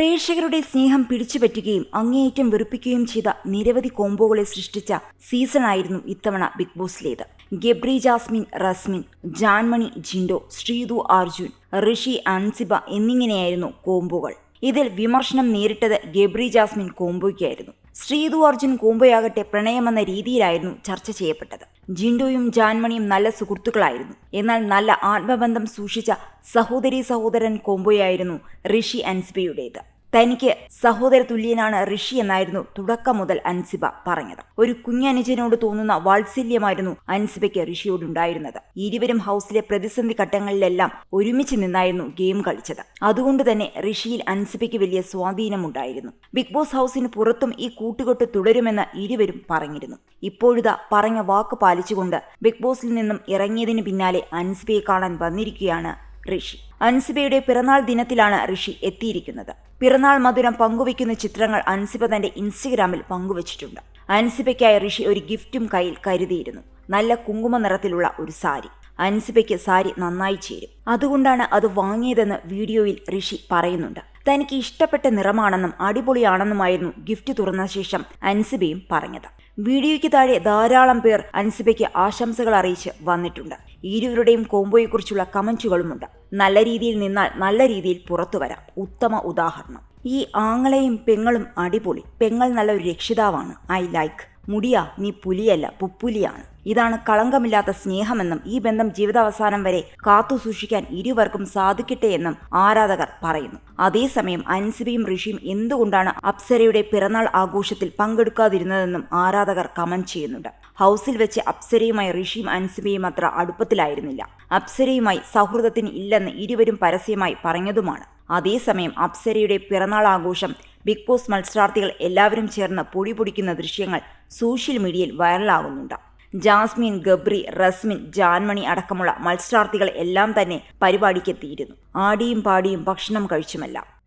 പ്രേക്ഷകരുടെ സ്നേഹം പിടിച്ചുപറ്റുകയും അങ്ങേയറ്റം വെറുപ്പിക്കുകയും ചെയ്ത നിരവധി കോംബോകളെ സൃഷ്ടിച്ച സീസണായിരുന്നു ഇത്തവണ ബിഗ് ബോസിലേത്. ഗബ്രി ജാസ്മിൻ റസ്മിൻ ജാൻമണി ജിൻഡോ ശ്രീതു അർജുൻ ഋഷി അൻസിബ എന്നിങ്ങനെയായിരുന്നു കോംബോകൾ. ഇതിൽ വിമർശനം നേരിട്ടത് ഗബ്രി ജാസ്മിൻ കോംബോയ്ക്കായിരുന്നു. ശ്രീതു അർജുൻ കോംബോയാകട്ടെ പ്രണയമെന്ന രീതിയിലായിരുന്നു ചർച്ച ചെയ്യപ്പെട്ടത്. ജിൻഡോയും ജാൻമണിയും നല്ല സുഹൃത്തുക്കളായിരുന്നു. എന്നാൽ നല്ല ആത്മബന്ധം സൂക്ഷിച്ച സഹോദരി സഹോദരൻ കോംബോയായിരുന്നു ഋഷി അൻസിബയുടേത്. തനിക്ക് സഹോദര തുല്യനാണ് ഋഷി എന്നായിരുന്നു തുടക്കം മുതൽ അൻസിബ പറഞ്ഞത്. ഒരു കുഞ്ഞനുജനോട് തോന്നുന്ന വാത്സല്യമായിരുന്നു അൻസിബയ്ക്ക് ഋഷിയോടുണ്ടായിരുന്നത്. ഇരുവരും ഹൗസിലെ പ്രതിസന്ധി ഘട്ടങ്ങളിലെല്ലാം ഒരുമിച്ച് നിന്നായിരുന്നു ഗെയിം കളിച്ചത്. അതുകൊണ്ട് തന്നെ ഋഷിയിൽ അൻസിബയ്ക്ക് വലിയ സ്വാധീനമുണ്ടായിരുന്നു. ബിഗ് ബോസ് ഹൗസിന് പുറത്തും ഈ കൂട്ടുകെട്ട് തുടരുമെന്ന് ഇരുവരും പറഞ്ഞിരുന്നു. ഇപ്പോഴിതാ പറഞ്ഞ വാക്ക് പാലിച്ചുകൊണ്ട് ബിഗ് ബോസിൽ നിന്നും ഇറങ്ങിയതിന് പിന്നാലെ അൻസിബയെ കാണാൻ വന്നിരിക്കുകയാണ് ഋഷി. അൻസിബയുടെ പിറന്നാൾ ദിനത്തിലാണ് ഋഷി എത്തിയിരിക്കുന്നത്. പിറന്നാൾ മധുരം പങ്കുവയ്ക്കുന്ന ചിത്രങ്ങൾ അൻസിബ തന്റെ ഇൻസ്റ്റഗ്രാമിൽ പങ്കുവച്ചിട്ടുണ്ട്. അൻസിബയ്ക്കായി ഋഷി ഒരു ഗിഫ്റ്റും കയ്യിൽ കരുതിയിരുന്നു. നല്ല കുങ്കുമ നിറത്തിലുള്ള ഒരു സാരി. അൻസിബയ്ക്ക് സാരി നന്നായി ചേരും. അതുകൊണ്ടാണ് അത് വാങ്ങിയതെന്ന് വീഡിയോയിൽ ഋഷി പറയുന്നുണ്ട്. തനിക്ക് ഇഷ്ടപ്പെട്ട നിറമാണെന്നും അടിപൊളിയാണെന്നുമായിരുന്നു ഗിഫ്റ്റ് തുറന്ന ശേഷം അൻസിബയും പറഞ്ഞത്. വീഡിയോയ്ക്ക് താഴെ ധാരാളം പേർ അൻസിബയ്ക്ക് ആശംസകൾ അറിയിച്ച് വന്നിട്ടുണ്ട്. ഇരുവരുടെയും കോംബോയെക്കുറിച്ചുള്ള കമന്റുകളുമുണ്ട് നല്ല രീതിയിൽ നിന്നാൽ നല്ല രീതിയിൽ പുറത്തു വരാം. ഉത്തമ ഉദാഹരണം. ഈ ആങ്ങളെയും പെങ്ങളും അടിപൊളി. പെങ്ങൾ നല്ലൊരു രക്ഷിതാവാണ്. I like. മുടിയ നീ പുലിയല്ല പുപ്പുലിയാണ്. ഇതാണ് കളങ്കമില്ലാത്ത സ്നേഹമെന്നും ഈ ബന്ധം ജീവിതാവസാനം വരെ കാത്തു സൂക്ഷിക്കാൻ ഇരുവർക്കും സാധിക്കട്ടെ എന്നും ആരാധകർ പറയുന്നു. അതേസമയം അൻസിബിയും ഋഷിയും എന്തുകൊണ്ടാണ് അപ്സരയുടെ പിറന്നാൾ ആഘോഷത്തിൽ പങ്കെടുക്കാതിരുന്നതെന്നും ആരാധകർ കമന്റ് ചെയ്യുന്നുണ്ട്. ഹൗസിൽ വെച്ച് അപ്സരയുമായി ഋഷിയും അൻസിമയും അത്ര അടുപ്പത്തിലായിരുന്നില്ല. അപ്സരയുമായി സൗഹൃദത്തിന് ഇല്ലെന്ന് ഇരുവരും പരസ്യമായി പറഞ്ഞതുമാണ്. അതേസമയം അപ്സരയുടെ പിറന്നാൾ ആഘോഷം ബിഗ് ബോസ് മത്സരാർത്ഥികൾ എല്ലാവരും ചേർന്ന് പൊടി പൊടിക്കുന്ന ദൃശ്യങ്ങൾ സോഷ്യൽ മീഡിയയിൽ വൈറലാകുന്നുണ്ട്. ജാസ്മിൻ ഗബ്രി റസ്മിൻ ജാൻമണി അടക്കമുള്ള മത്സരാർത്ഥികൾ എല്ലാം തന്നെ പരിപാടിക്കെത്തിയിരുന്നു ആടിയും പാടിയും ഭക്ഷണം കഴിച്ചുമെല്ലാം.